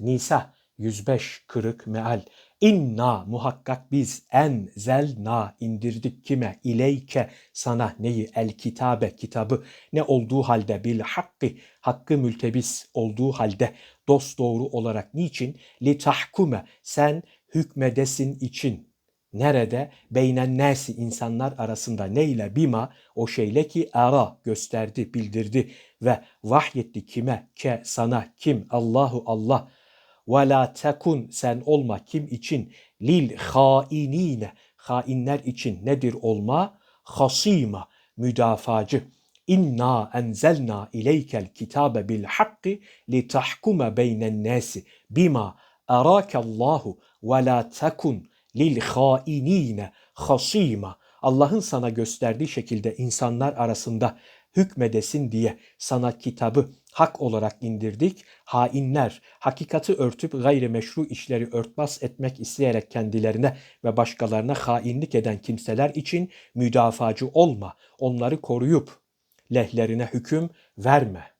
Nisa 105 kırık meal. İnna muhakkak biz enzelna indirdik kime? İleyke sana neyi? El kitabe kitabı. Ne olduğu halde bil hakkı. Hakkı mültebis olduğu halde dost doğru olarak niçin? Li tahkume sen hükmedesin için. Nerede? Beynen nasi insanlar arasında. Neyle? Bima o şeyle ki ara gösterdi bildirdi ve vahyetti kime? Ke sana kim? Allahu Allah ve la tekun sen olma kim için? lil hainine hainler için nedir olma? hasima müdafacı. İnna enzelna ileykel kitabe bil hakkı li tahkume beynen nasi bima arakallahu ve la tekun lil hainine hasima Allah'ın sana gösterdiği şekilde insanlar arasında hükmedesin diye sana kitabı hak olarak indirdik. Hainler hakikati örtüp gayrimeşru işleri örtbas etmek isteyerek kendilerine ve başkalarına hainlik eden kimseler için müdafacı olma. Onları koruyup lehlerine hüküm verme.